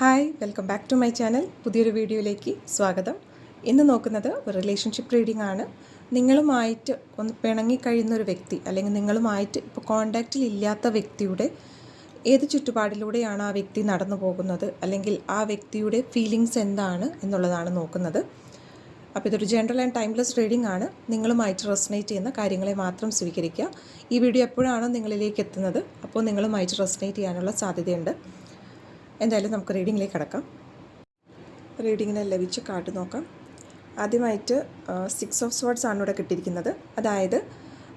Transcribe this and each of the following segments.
Hi welcome back to my channel പുതിയൊരു വീഡിയോയിലേക്ക് സ്വാഗതം. ഇന്ന് നോക്കുന്നത് ഒരു റിലേഷൻഷിപ്പ് റീഡിംഗ് ആണ്. നിങ്ങളുമായിട്ട് ഒന്ന് പിണങ്ങിക്കഴിയുന്ന ഒരു വ്യക്തി അല്ലെങ്കിൽ നിങ്ങളുമായിട്ട് ഇപ്പോൾ കോണ്ടാക്റ്റിൽ ഇല്ലാത്ത വ്യക്തിയുടെ ഏത് ചുറ്റുപാടിലൂടെയാണ് ആ വ്യക്തി നടന്നു പോകുന്നത് അല്ലെങ്കിൽ ആ വ്യക്തിയുടെ ഫീലിങ്സ് എന്താണ് എന്നുള്ളതാണ് നോക്കുന്നത്. അപ്പോൾ ഇതൊരു ജനറൽ ആൻഡ് ടൈംലെസ് റീഡിംഗ് ആണ്. നിങ്ങളുമായിട്ട് റെസനേറ്റ് ചെയ്യുന്ന കാര്യങ്ങളെ മാത്രം സ്വീകരിക്കുക. ഈ വീഡിയോ എപ്പോഴാണോ നിങ്ങളിലേക്ക് എത്തുന്നത് അപ്പോൾ നിങ്ങളുമായിട്ട് റെസനേറ്റ് ചെയ്യാനുള്ള സാധ്യതയുണ്ട്. എന്തായാലും നമുക്ക് റീഡിങ്ങിലേക്ക് കിടക്കാം. റീഡിങ്ങിനെ ലഭിച്ച കാർഡ് നോക്കാം. ആദ്യമായിട്ട് സിക്സ് ഓഫ് സ്വേർഡ്സ് ആണ് ഇവിടെ കിട്ടിയിരിക്കുന്നത്. അതായത്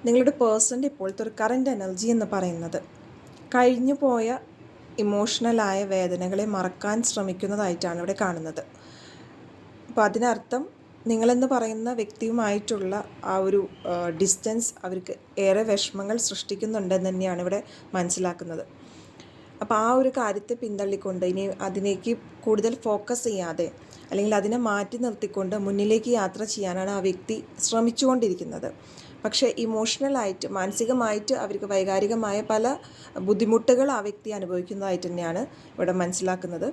നിങ്ങളുടെ പേഴ്സന്റെ ഇപ്പോഴത്തെ ഒരു കറന്റ് എനർജി എന്ന് പറയുന്നത്. കഴിഞ്ഞു പോയ ഇമോഷണലായ വേദനകളെ മറക്കാൻ ശ്രമിക്കുന്നതായിട്ടാണ് ഇവിടെ കാണുന്നത്. അപ്പോൾ അതിനർത്ഥം നിങ്ങളെന്ന് പറയുന്ന വ്യക്തിയുമായിട്ടുള്ള ആ ഒരു ഡിസ്റ്റൻസ് അവർക്ക് ഏറെ വിഷമങ്ങൾ സൃഷ്ടിക്കുന്നുണ്ടെന്ന് തന്നെയാണ് ഇവിടെ മനസ്സിലാക്കുന്നത്. അപ്പോൾ ആ ഒരു കാര്യത്തെ പിന്തള്ളിക്കൊണ്ട് ഇനി അതിലേക്ക് കൂടുതൽ ഫോക്കസ് ചെയ്യാതെ അല്ലെങ്കിൽ അതിനെ മാറ്റി നിർത്തിക്കൊണ്ട് മുന്നിലേക്ക് യാത്ര ചെയ്യാനാണ് ആ വ്യക്തി ശ്രമിച്ചുകൊണ്ടിരിക്കുന്നത്. പക്ഷേ ഇമോഷണലായിട്ട് മാനസികമായിട്ട് അവർക്ക് വൈകാരികമായ പല ബുദ്ധിമുട്ടുകൾ ആ വ്യക്തി അനുഭവിക്കുന്നതായിട്ട് തന്നെയാണ് ഇവിടെ മനസ്സിലാക്കുന്നത്.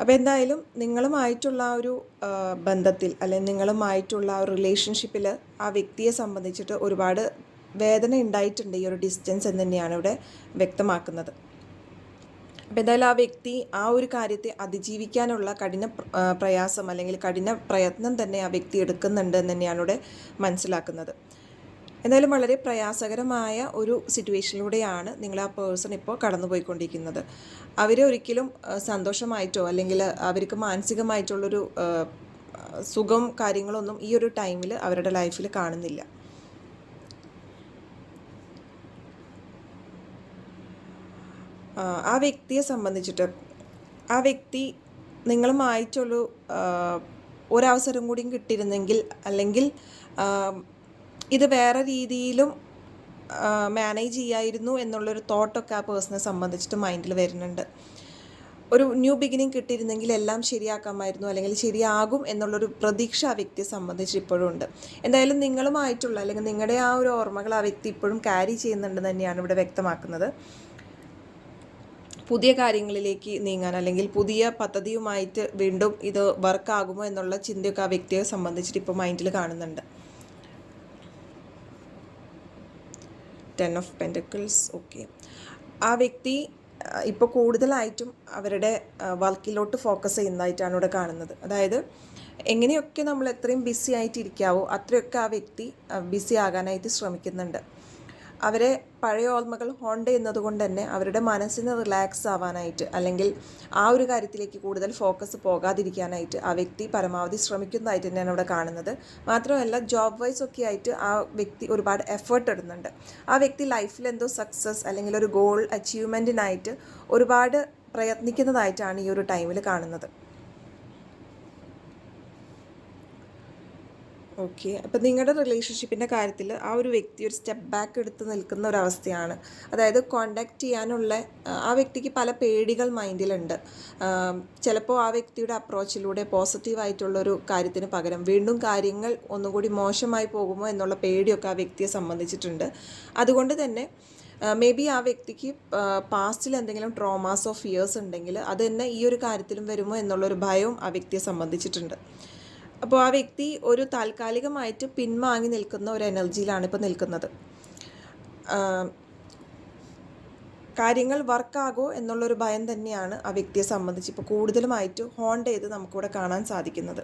അപ്പോൾ എന്തായാലും നിങ്ങളുമായിട്ടുള്ള ആ ഒരു ബന്ധത്തിൽ അല്ലെങ്കിൽ നിങ്ങളുമായിട്ടുള്ള ആ റിലേഷൻഷിപ്പിൽ ആ വ്യക്തിയെ സംബന്ധിച്ചിട്ട് ഒരുപാട് വേദന ഉണ്ടായിട്ടുണ്ട് ഈ ഒരു ഡിസ്റ്റൻസ് എന്ന് തന്നെയാണ് ഇവിടെ വ്യക്തമാക്കുന്നത്. അപ്പോൾ എന്തായാലും ആ വ്യക്തി ആ ഒരു കാര്യത്തെ അതിജീവിക്കാനുള്ള കഠിന പ്രയാസം അല്ലെങ്കിൽ കഠിന പ്രയത്നം തന്നെ ആ വ്യക്തി എടുക്കുന്നുണ്ട് എന്ന് തന്നെയാണ് ഇവിടെ മനസ്സിലാക്കുന്നത്. എന്തായാലും വളരെ പ്രയാസകരമായ ഒരു സിറ്റുവേഷനിലൂടെയാണ് നിങ്ങൾ ആ പേഴ്സൺ ഇപ്പോൾ കടന്നുപോയിക്കൊണ്ടിരിക്കുന്നത്. അവരെ ഒരിക്കലും സന്തോഷമായിട്ടോ അല്ലെങ്കിൽ അവർക്ക് മാനസികമായിട്ടുള്ളൊരു സുഖം കാര്യങ്ങളൊന്നും ഈ ഒരു ടൈമിൽ അവരുടെ ലൈഫിൽ കാണുന്നില്ല. ആ വ്യക്തിയെ സംബന്ധിച്ചിട്ട് ആ വ്യക്തി നിങ്ങളുമായിട്ടുള്ളു ഒരവസരം കൂടിയും കിട്ടിയിരുന്നെങ്കിൽ അല്ലെങ്കിൽ ഇത് വേറെ രീതിയിലും മാനേജ് ചെയ്യായിരുന്നു എന്നുള്ളൊരു തോട്ടൊക്കെ ആ പേഴ്സണെ സംബന്ധിച്ചിട്ട് മൈൻഡിൽ വരുന്നുണ്ട്. ഒരു ന്യൂ ബിഗിനിങ് കിട്ടിയിരുന്നെങ്കിൽ എല്ലാം ശരിയാക്കാമായിരുന്നു അല്ലെങ്കിൽ ശരിയാകും എന്നുള്ളൊരു പ്രതീക്ഷ ആ വ്യക്തിയെ സംബന്ധിച്ച് ഇപ്പോഴും ഉണ്ട്. എന്തായാലും നിങ്ങളുമായിട്ടുള്ള അല്ലെങ്കിൽ നിങ്ങളുടെ ആ ഒരു ഓർമ്മകൾ ആ വ്യക്തി ഇപ്പോഴും ക്യാരി ചെയ്യുന്നുണ്ട് തന്നെയാണ് ഇവിടെ വ്യക്തമാക്കുന്നത്. പുതിയ കാര്യങ്ങളിലേക്ക് നീങ്ങാൻ അല്ലെങ്കിൽ പുതിയ പദ്ധതിയുമായിട്ട് വീണ്ടും ഇത് വർക്കാകുമോ എന്നുള്ള ചിന്തയൊക്കെ ആ വ്യക്തിയെ സംബന്ധിച്ചിട്ട് ഇപ്പോൾ മൈൻഡിൽ കാണുന്നുണ്ട്. ടെൻ ഓഫ് പെന്റക്കിൾസ് ഓക്കെ ആ വ്യക്തി ഇപ്പോൾ കൂടുതലായിട്ടും അവരുടെ വർക്കിലോട്ട് ഫോക്കസ് ചെയ്യുന്നതായിട്ടാണ് ഇവിടെ കാണുന്നത്. അതായത് എങ്ങനെയൊക്കെ നമ്മൾ എത്രയും ബിസി ആയിട്ട് ഇരിക്കാവോ അത്രയൊക്കെ ആ വ്യക്തി ബിസി ആകാനായിട്ട് ശ്രമിക്കുന്നുണ്ട്. അവരെ പഴയ ഓർമ്മകൾ ഹോണ്ട് ചെയ്യുന്നത് കൊണ്ട് തന്നെ അവരുടെ മനസ്സിന് റിലാക്സ് ആവാനായിട്ട് അല്ലെങ്കിൽ ആ ഒരു കാര്യത്തിലേക്ക് കൂടുതൽ ഫോക്കസ് പോകാതിരിക്കാനായിട്ട് ആ വ്യക്തി പരമാവധി ശ്രമിക്കുന്നതായിട്ട് തന്നെയാണ് ഇവിടെ കാണുന്നത്. മാത്രമല്ല ജോബ് വൈസ് ഒക്കെ ആയിട്ട് ആ വ്യക്തി ഒരുപാട് എഫേർട്ട് ഇടുന്നുണ്ട്. ആ വ്യക്തി ലൈഫിൽ എന്തോ സക്സസ് അല്ലെങ്കിൽ ഒരു ഗോൾ അച്ചീവ്മെന്റിനായിട്ട് ഒരുപാട് പ്രയത്നിക്കുന്നതായിട്ടാണ് ഈ ഒരു ടൈമിൽ കാണുന്നത്. ഓക്കെ അപ്പം നിങ്ങളുടെ റിലേഷൻഷിപ്പിന്റെ കാര്യത്തിൽ ആ ഒരു വ്യക്തി ഒരു സ്റ്റെപ്പ് ബാക്ക് എടുത്ത് നിൽക്കുന്ന ഒരു അവസ്ഥയാണ്. അതായത് കോണ്ടാക്ട് ചെയ്യാനുള്ള ആ വ്യക്തിക്ക് പല പേടികൾ മൈൻഡിലുണ്ട്. ചിലപ്പോൾ ആ വ്യക്തിയുടെ അപ്രോച്ചിലൂടെ പോസിറ്റീവായിട്ടുള്ളൊരു കാര്യത്തിന് പകരം വീണ്ടും കാര്യങ്ങൾ ഒന്നുകൂടി മോശമായി പോകുമോ എന്നുള്ള പേടിയൊക്കെ ആ വ്യക്തിയെ സംബന്ധിച്ചിട്ടുണ്ട്. അതുകൊണ്ട് തന്നെ മേ ബി ആ വ്യക്തിക്ക് പാസ്റ്റിൽ എന്തെങ്കിലും ട്രോമാസ് ഓഫ് ഇയേഴ്സ് ഉണ്ടെങ്കിൽ അത് തന്നെ ഈ ഒരു കാര്യത്തിലും വരുമോ എന്നുള്ളൊരു ഭയവും ആ വ്യക്തിയെ സംബന്ധിച്ചിട്ടുണ്ട്. അപ്പോൾ ആ വ്യക്തി ഒരു താൽക്കാലികമായിട്ട് പിൻവാങ്ങി നിൽക്കുന്ന ഒരു എനർജിയിലാണ് ഇപ്പോൾ നിൽക്കുന്നത്. കാര്യങ്ങൾ വർക്കാകോ എന്നുള്ളൊരു ഭയം തന്നെയാണ് ആ വ്യക്തിയെ സംബന്ധിച്ച് ഇപ്പോൾ കൂടുതലുമായിട്ട് ഹോണ്ട് ചെയ്ത് നമുക്കിവിടെ കാണാൻ സാധിക്കുന്നത്.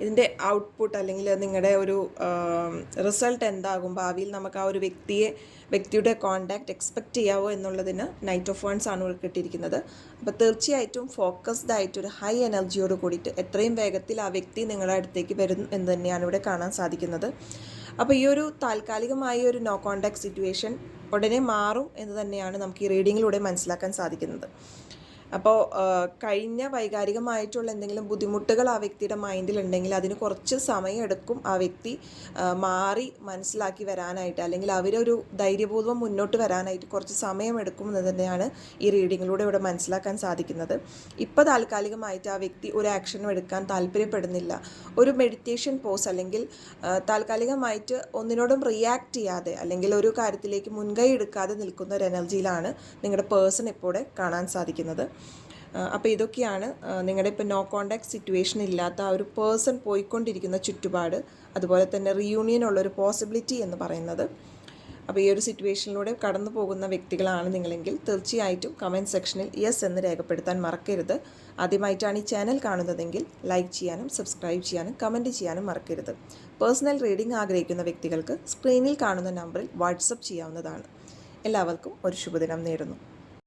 ഇതിന്റെ ഔട്ട്പുട്ട് അല്ലെങ്കിൽ നിങ്ങളുടെ ഒരു റിസൾട്ട് എന്താകും ഭാവിയിൽ നമുക്ക് ആ ഒരു വ്യക്തിയെ വ്യക്തിയുടെ കോണ്ടാക്ട് എക്സ്പെക്റ്റ് ചെയ്യാവോ എന്നുള്ളതിന് നൈറ്റ് ഓഫ് വൺസ് ആണ് കിട്ടിയിരിക്കുന്നത് അപ്പോൾ തീർച്ചയായിട്ടും ഫോക്കസ്ഡ് ആയിട്ട് ഒരു ഹൈ എനർജിയോട് കൂടിയിട്ട് എത്രയും വേഗത്തിൽ ആ വ്യക്തി നിങ്ങളുടെ അടുത്തേക്ക് വരും എന്ന് തന്നെയാണ് ഇവിടെ കാണാൻ സാധിക്കുന്നത്. അപ്പോൾ ഈ ഒരു താൽക്കാലികമായ ഒരു നോ കോണ്ടാക്ട് സിറ്റുവേഷൻ ഉടനെ മാറും എന്ന് തന്നെയാണ് നമുക്ക് ഈ റീഡിങ്ങിലൂടെ മനസ്സിലാക്കാൻ സാധിക്കുന്നത്. അപ്പോൾ കഴിഞ്ഞ വൈകാരികമായിട്ടുള്ള എന്തെങ്കിലും ബുദ്ധിമുട്ടുകൾ ആ വ്യക്തിയുടെ മൈൻഡിലുണ്ടെങ്കിൽ അതിന് കുറച്ച് സമയമെടുക്കും ആ വ്യക്തി മാറി മനസ്സിലാക്കി വരാനായിട്ട് അല്ലെങ്കിൽ അവരൊരു ധൈര്യപൂർവം മുന്നോട്ട് വരാനായിട്ട് കുറച്ച് സമയമെടുക്കും എന്ന് തന്നെയാണ് ഈ റീഡിങ്ങിലൂടെ ഇവിടെ മനസ്സിലാക്കാൻ സാധിക്കുന്നത്. ഇപ്പോൾ താൽക്കാലികമായിട്ട് ആ വ്യക്തി ഒരു ആക്ഷനും എടുക്കാൻ താല്പര്യപ്പെടുന്നില്ല. ഒരു മെഡിറ്റേഷൻ പോസ് അല്ലെങ്കിൽ താൽക്കാലികമായിട്ട് ഒന്നിനോടും റിയാക്ട് ചെയ്യാതെ അല്ലെങ്കിൽ ഒരു കാര്യത്തിലേക്ക് മുൻകൈ എടുക്കാതെ നിൽക്കുന്ന ഒരു എനർജിയിലാണ് നിങ്ങളുടെ പേഴ്സൺ ഇപ്പോൾ കാണാൻ സാധിക്കുന്നത്. അപ്പോൾ ഇതൊക്കെയാണ് നിങ്ങളുടെ ഇപ്പോൾ നോ കോണ്ടാക്ട് സിറ്റുവേഷൻ ഇല്ലാത്ത ആ ഒരു പേഴ്സൺ പോയിക്കൊണ്ടിരിക്കുന്ന ചുറ്റുപാട് അതുപോലെ തന്നെ റീയൂണിയൻ ഉള്ള ഒരു പോസിബിലിറ്റി എന്ന് പറയുന്നത്. അപ്പോൾ ഈ ഒരു സിറ്റുവേഷനിലൂടെ കടന്നു പോകുന്ന വ്യക്തികളാണ് നിങ്ങളെങ്കിൽ തീർച്ചയായിട്ടും കമന്റ് സെക്ഷനിൽ യെസ് എന്ന് രേഖപ്പെടുത്താൻ മറക്കരുത്. ആദ്യമായിട്ടാണ് ഈ ചാനൽ കാണുന്നതെങ്കിൽ ലൈക്ക് ചെയ്യാനും സബ്സ്ക്രൈബ് ചെയ്യാനും കമന്റ് ചെയ്യാനും മറക്കരുത്. പേഴ്സണൽ റീഡിംഗ് ആഗ്രഹിക്കുന്ന വ്യക്തികൾക്ക് സ്ക്രീനിൽ കാണുന്ന നമ്പറിൽ വാട്സപ്പ് ചെയ്യാവുന്നതാണ്. എല്ലാവർക്കും ഒരു ശുഭദിനം നേരുന്നു.